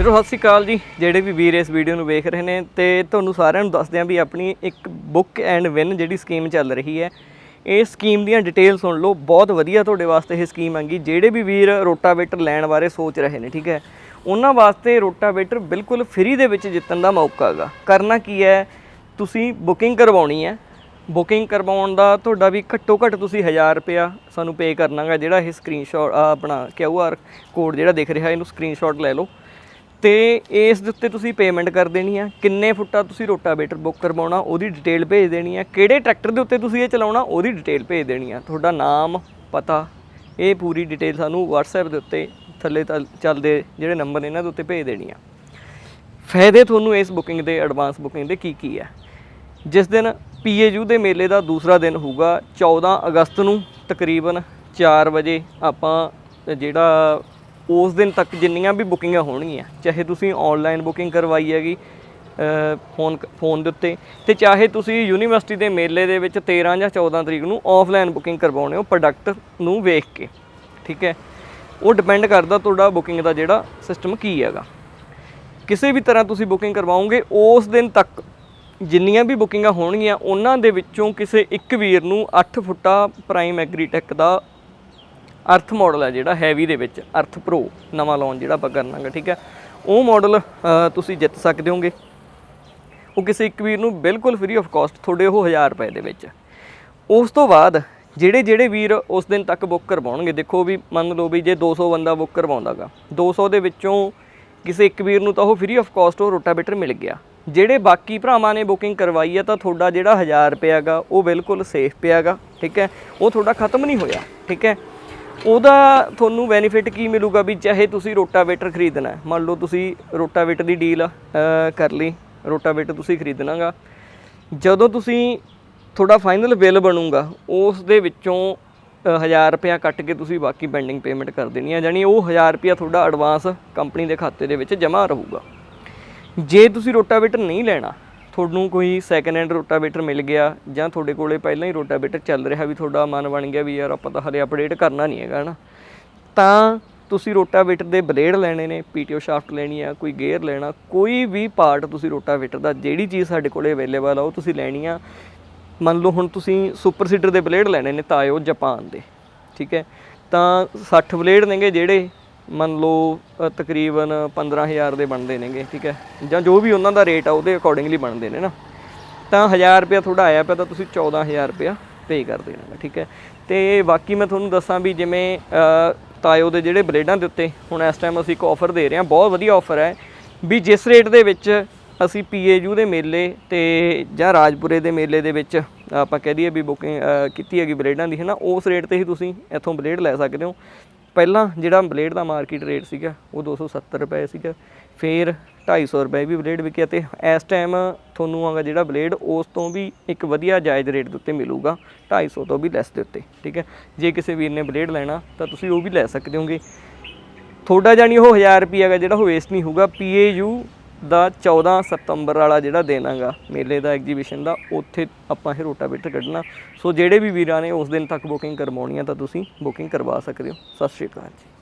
ਵੀਰੋ ਸਤਿ ਸ਼੍ਰੀ ਅਕਾਲ ਜੀ। ਜਿਹੜੇ ਵੀ ਵੀਰ ਇਸ ਵੀਡੀਓ ਨੂੰ ਵੇਖ ਰਹੇ ਨੇ ਤੇ ਤੁਹਾਨੂੰ ਸਾਰਿਆਂ ਨੂੰ ਦੱਸਦੇ ਆਂ ਵੀ ਆਪਣੀ ਇੱਕ ਬੁੱਕ ਐਂਡ ਵਿਨ ਜਿਹੜੀ ਸਕੀਮ ਚੱਲ ਰਹੀ ਹੈ, ਇਹ ਸਕੀਮ ਦੀਆਂ ਡਿਟੇਲ ਸੁਣ ਲਓ। ਬਹੁਤ ਵਧੀਆ ਤੁਹਾਡੇ ਵਾਸਤੇ ਇਹ ਸਕੀਮ ਆਂਗੀ ਜਿਹੜੇ ਵੀ ਵੀਰ ਰੋਟਾਵੇਟਰ ਲੈਣ ਬਾਰੇ ਸੋਚ ਰਹੇ ਨੇ, ਠੀਕ ਹੈ? ਉਹਨਾਂ ਵਾਸਤੇ ਰੋਟਾਵੇਟਰ ਬਿਲਕੁਲ ਫ੍ਰੀ ਦੇ ਵਿੱਚ ਜਿੱਤਣ ਦਾ ਮੌਕਾ ਹੈਗਾ। ਕਰਨਾ ਕੀ ਹੈ? ਤੁਸੀਂ ਬੁਕਿੰਗ ਕਰਵਾਉਣੀ ਹੈ। ਬੁਕਿੰਗ ਕਰਵਾਉਣ ਦਾ ਤੁਹਾਡਾ ਵੀ ਘੱਟੋ ਘੱਟ ਤੁਸੀਂ 1000 ਰੁਪਿਆ ਸਾਨੂੰ ਪੇ ਕਰਨਾਗਾ ਜਿਹੜਾ ਇਹ ਸਕਰੀਨਸ਼ਾਟ ਆਪਣਾ QR ਕੋਡ ਜਿਹੜਾ ਦਿਖ ਰਿਹਾ, ਇਹਨੂੰ ਸਕਰੀਨਸ਼ਾਟ ਲੈ ਲਓ। ਤੇ ਇਸ ਦੇ ਉੱਤੇ ਤੁਸੀਂ ਪੇਮੈਂਟ ਕਰ ਦੇਣੀ ਆ। ਕਿੰਨੇ ਫੁੱਟਾ ਤੁਸੀਂ ਰੋਟਾਵੇਟਰ ਬੁੱਕ ਕਰਵਾਉਣਾ, ਉਹਦੀ ਡਿਟੇਲ ਭੇਜ ਦੇਣੀ ਆ। ਕਿਹੜੇ ਟਰੈਕਟਰ ਦੇ ਉੱਤੇ ਤੁਸੀਂ ਇਹ ਚਲਾਉਣਾ, ਉਹਦੀ ਡਿਟੇਲ ਭੇਜ ਦੇਣੀ ਆ। ਤੁਹਾਡਾ ਨਾਮ, ਪਤਾ, ਇਹ ਪੂਰੀ ਡਿਟੇਲ ਸਾਨੂੰ WhatsApp ਦੇ ਉੱਤੇ ਥੱਲੇ ਤਲ- ਚੱਲਦੇ ਜਿਹੜੇ ਨੰਬਰ ਨੇ ਇਹਨਾਂ ਦੇ ਉੱਤੇ ਭੇਜ ਦੇਣੀ ਆ। ਫਾਇਦੇ ਤੁਹਾਨੂੰ ਇਸ ਬੁਕਿੰਗ ਦੇ ਐਡਵਾਂਸ ਬੁਕਿੰਗ ਦੇ ਕੀ ਕੀ ਹੈ ਜਿਸ ਦਿਨ ਪੀਏਯੂ ਦੇ ਮੇਲੇ ਦਾ ਦੂਸਰਾ ਦਿਨ ਹੋਊਗਾ 14 ਅਗਸਤ ਨੂੰ ਤਕਰੀਬਨ 4 ਵਜੇ ਆਪਾਂ ਜਿਹੜਾ ਉਸ ਦਿਨ ਤੱਕ ਜਿੰਨੀਆਂ ਵੀ ਬੁਕਿੰਗਾਂ ਹੋਣਗੀਆਂ ਚਾਹੇ ਤੁਸੀਂ ਆਨਲਾਈਨ ਬੁਕਿੰਗ ਕਰਵਾਈ ਹੈਗੀ ਅ, ਫੋਨ ਫੋਨ ਦੇ ਉੱਤੇ ਤੇ ਚਾਹੇ ਤੁਸੀਂ ਯੂਨੀਵਰਸਿਟੀ ਦੇ ਮੇਲੇ ਦੇ ਵਿੱਚ 13 ਜਾਂ 14 ਤਰੀਕ ਨੂੰ ਆਫਲਾਈਨ ਬੁਕਿੰਗ ਕਰਵਾਉਣੇ ਹੋ ਪ੍ਰੋਡਕਟ ਨੂੰ ਵੇਖ ਕੇ ਠੀਕ ਹੈ? ਉਹ ਡਿਪੈਂਡ ਕਰਦਾ ਤੁਹਾਡਾ ਬੁਕਿੰਗ ਦਾ ਜਿਹੜਾ ਸਿਸਟਮ ਕੀ ਹੈਗਾ। ਕਿਸੇ ਵੀ ਤਰ੍ਹਾਂ ਤੁਸੀਂ ਬੁਕਿੰਗ ਕਰਵਾਓਗੇ ਉਸ ਦਿਨ ਤੱਕ ਜਿੰਨੀਆਂ ਵੀ ਬੁਕਿੰਗਾਂ ਹੋਣਗੀਆਂ ਉਹਨਾਂ ਦੇ ਵਿੱਚੋਂ ਕਿਸੇ ਇੱਕ ਵੀਰ ਨੂੰ 8 ਫੁੱਟਾ ਪ੍ਰਾਈਮ ਐਗਰੀਟੈਕ ਦਾ ਅਰਥ ਮਾਡਲ ਹੈ ਜਿਹੜਾ ਹੈਵੀ ਦੇ ਵਿੱਚ, ਅਰਥ ਪ੍ਰੋ ਨਵਾਂ ਲਾਉਣ ਜਿਹੜਾ ਆਪਾਂ ਕਰਨਾਗਾ ਠੀਕ ਹੈ? ਉਹ ਮਾਡਲ ਤੁਸੀਂ ਜਿੱਤ ਸਕਦੇ ਹੋਗੇ। ਉਹ ਕਿਸੇ ਇੱਕ ਵੀਰ ਨੂੰ ਬਿਲਕੁਲ ਫ੍ਰੀ ਆਫ ਕਾਸਟ ਤੁਹਾਡੇ ਉਹ 1000 ਰੁਪਏ ਦੇ ਵਿੱਚ। ਉਸ ਤੋਂ ਬਾਅਦ, ਜਿਹੜੇ ਜਿਹੜੇ ਵੀਰ ਉਸ ਦਿਨ ਤੱਕ ਬੁੱਕ ਕਰਵਾਉਣਗੇ, ਦੇਖੋ ਵੀ, ਮੰਨ ਲਓ ਵੀ ਜੇ 200 ਬੰਦਾ ਬੁੱਕ ਕਰਵਾਉਂਦਾਗਾ 200 ਦੇ ਵਿੱਚੋਂ ਕਿਸੇ ਇੱਕ ਵੀਰ ਨੂੰ ਤਾਂ ਉਹ ਫ੍ਰੀ ਆਫ ਕਾਸਟ ਉਹ ਰੋਟਾਵੇਟਰ ਮਿਲ ਗਿਆ। ਜਿਹੜੇ ਬਾਕੀ ਭਰਾਵਾਂ ਨੇ ਬੁਕਿੰਗ ਕਰਵਾਈ ਹੈ ਤਾਂ ਤੁਹਾਡਾ ਜਿਹੜਾ 1000 ਰੁਪਏ ਹੈਗਾ, ਉਹ ਬਿਲਕੁਲ ਸੇਫ ਪਿਆਗਾ ਠੀਕ ਹੈ? ਉਹ ਤੁਹਾਡਾ ਖਤਮ ਨਹੀਂ ਹੋਇਆ, ਠੀਕ ਹੈ? ਉਹਦਾ ਤੁਹਾਨੂੰ ਬੈਨੀਫਿਟ ਕੀ ਮਿਲੂਗਾ ਵੀ ਚਾਹੇ ਤੁਸੀਂ ਰੋਟਾਵੇਟਰ ਖਰੀਦਣਾ ਮੰਨ ਲਓ ਤੁਸੀਂ ਰੋਟਾਵੇਟਰ ਦੀ ਡੀਲ ਕਰ ਲਈ, ਰੋਟਾਵੇਟਰ ਤੁਸੀਂ ਖਰੀਦਣਾਗਾ। ਜਦੋਂ ਤੁਸੀਂ ਤੁਹਾਡਾ ਫਾਈਨਲ ਬਿੱਲ ਬਣੂਗਾ ਉਸ ਦੇ ਵਿੱਚੋਂ 1000 ਰੁਪਇਆ ਕੱਟ ਕੇ ਤੁਸੀਂ ਬਾਕੀ ਪੈਂਡਿੰਗ ਪੇਮੈਂਟ ਕਰ ਦੇਣੀ ਹੈ ਜਾਨੀ ਉਹ 1000 ਰੁਪਇਆ ਤੁਹਾਡਾ ਐਡਵਾਂਸ ਕੰਪਨੀ ਦੇ ਖਾਤੇ ਦੇ ਵਿੱਚ ਜਮ੍ਹਾਂ ਰਹੂਗਾ। ਜੇ ਤੁਸੀਂ ਰੋਟਾਵੇਟਰ ਨਹੀਂ ਲੈਣਾ ਤੁਹਾਨੂੰ ਕੋਈ ਸੈਕੰਡ ਹੈਂਡ ਰੋਟਾਵੇਟਰ ਮਿਲ ਗਿਆ ਜਾਂ ਤੁਹਾਡੇ ਕੋਲੇ ਪਹਿਲਾਂ ਹੀ ਰੋਟਾਵੇਟਰ ਚੱਲ ਰਿਹਾ ਵੀ ਤੁਹਾਡਾ ਮਨ ਬਣ ਗਿਆ ਵੀ ਯਾਰ ਆਪਾਂ ਤਾਂ ਹਲੇ ਅਪਡੇਟ ਕਰਨਾ ਨਹੀਂ ਹੈਗਾ ਨਾ ਤਾਂ ਤੁਸੀਂ ਰੋਟਾਵੇਟਰ ਦੇ ਬਲੇਡ ਲੈਣੇ ਨੇ ਪੀਟੀਓ ਸ਼ਾਫਟ ਲੈਣੀ ਆ, ਕੋਈ ਗੇਅਰ ਲੈਣਾ, ਕੋਈ ਵੀ ਪਾਰਟ ਤੁਸੀਂ ਰੋਟਾਵੇਟਰ ਦਾ ਜਿਹੜੀ ਚੀਜ਼ ਸਾਡੇ ਕੋਲੇ ਅਵੇਲੇਬਲ ਆ ਉਹ ਤੁਸੀਂ ਲੈਣੀ ਆ। ਮੰਨ ਲਓ ਹੁਣ ਤੁਸੀਂ ਸੁਪਰ ਸੀਡਰ ਦੇ ਬਲੇਡ ਲੈਣੇ ਨੇ ਤਾਂ ਤਾਇਓ ਜਾਪਾਨ ਦੇ, ਠੀਕ ਹੈ? ਤਾਂ 60 ਬਲੇਡ ਨੇਗੇ ਜਿਹੜੇ ਮੰਨ ਲਓ ਅ, ਤਕਰੀਬਨ 15000 ਦੇ ਬਣਦੇ ਨੇਗੇ ਠੀਕ ਹੈ? ਜਾਂ ਜੋ ਵੀ ਉਹਨਾਂ ਦਾ ਰੇਟ ਆ ਉਹਦੇ ਅਕੋਰਡਿੰਗਲੀ ਬਣਦੇ ਨੇ ਨਾ। ਤਾਂ 1000 ਰੁਪਇਆ ਤੁਹਾਡਾ ਆਇਆ ਪਿਆ ਤਾਂ ਤੁਸੀਂ 14000 ਰੁਪਇਆ ਪੇ ਕਰ ਦੇਣਾ ਠੀਕ ਹੈ? ਤੇ ਬਾਕੀ ਮੈਂ ਤੁਹਾਨੂੰ ਦੱਸਾਂ ਵੀ ਜਿਵੇਂ ਤਾਇਓ ਦੇ ਜਿਹੜੇ ਬਲੇਡਾਂ ਦੇ ਉੱਤੇ ਹੁਣ ਇਸ ਟਾਈਮ ਅਸੀਂ ਇੱਕ ਆਫਰ ਦੇ ਰਹੇ ਹਾਂ ਬਹੁਤ ਵਧੀਆ ਆਫਰ ਹੈ। ਵੀ ਜਿਸ ਰੇਟ ਦੇ ਵਿੱਚ ਅਸੀਂ ਪੀਏਯੂ ਦੇ ਮੇਲੇ ਤੇ ਜਾਂ ਰਾਜਪੁਰੇ ਦੇ ਮੇਲੇ ਦੇ ਵਿੱਚ ਆਪਾਂ ਕਹਿ ਦਈਏ ਵੀ ਬੁਕਿੰਗ ਕੀਤੀ ਹੈਗੀ ਬਲੇਡਾਂ ਦੀ ਹੈ ਨਾ ਉਸ ਰੇਟ ਤੇ ਹੀ ਤੁਸੀਂ ਇੱਥੋਂ ਬਲੇਡ ਲੈ ਸਕਦੇ ਹੋ। ਪਹਿਲਾਂ ਜਿਹੜਾ ਬਲੇਡ ਦਾ ਮਾਰਕੀਟ ਰੇਟ ਸੀਗਾ ਉਹ 270 ਰੁਪਏ ਸੀਗਾ, ਫਿਰ 250 ਰੁਪਏ ਵੀ ਬਲੇਡ ਵਿਕਿਆ ਤੇ ਇਸ ਟਾਈਮ ਤੁਹਾਨੂੰ ਆਗਾ ਜਿਹੜਾ ਬਲੇਡ, ਉਸ ਤੋਂ ਵੀ ਇੱਕ ਵਧੀਆ ਜਾਇਜ਼ ਰੇਟ ਦੇ ਉੱਤੇ ਮਿਲੂਗਾ 250 ਤੋਂ ਵੀ ਲੈਸ ਦੇ ਉੱਤੇ, ਠੀਕ ਹੈ? ਜੇ ਕਿਸੇ ਵੀਰ ਨੇ ਬਲੇਡ ਲੈਣਾ, ਤਾਂ ਤੁਸੀਂ ਉਹ ਵੀ ਲੈ ਸਕਦੇ ਹੋਗੇ। ਤੁਹਾਡਾ ਜਾਨੀ ਉਹ 1000 ਰੁਪਏ ਹੈਗਾ ਜਿਹੜਾ ਉਹ ਵੇਸਟ ਨਹੀਂ ਹੋਊਗਾ ਪੀਏਯੂ ਦਾ 14 ਸਤੰਬਰ ਵਾਲਾ ਜਿਹੜਾ ਦਿਨ ਹੈਗਾ, ਮੇਲੇ ਦਾ ਐਗਜੀਬਿਸ਼ਨ ਦਾ, ਉੱਥੇ ਆਪਾਂ ਇਹ ਰੋਟਾਵੇਟਰ ਕੱਢਣਾ। ਸੋ ਜਿਹੜੇ ਵੀ ਵੀਰਾਂ ਨੇ ਉਸ ਦਿਨ ਤੱਕ ਬੁਕਿੰਗ ਕਰਵਾਉਣੀ ਆ ਤਾਂ ਤੁਸੀਂ ਬੁਕਿੰਗ ਕਰਵਾ ਸਕਦੇ ਹੋ। ਸਤਿ ਸ਼੍ਰੀ ਅਕਾਲ ਜੀ।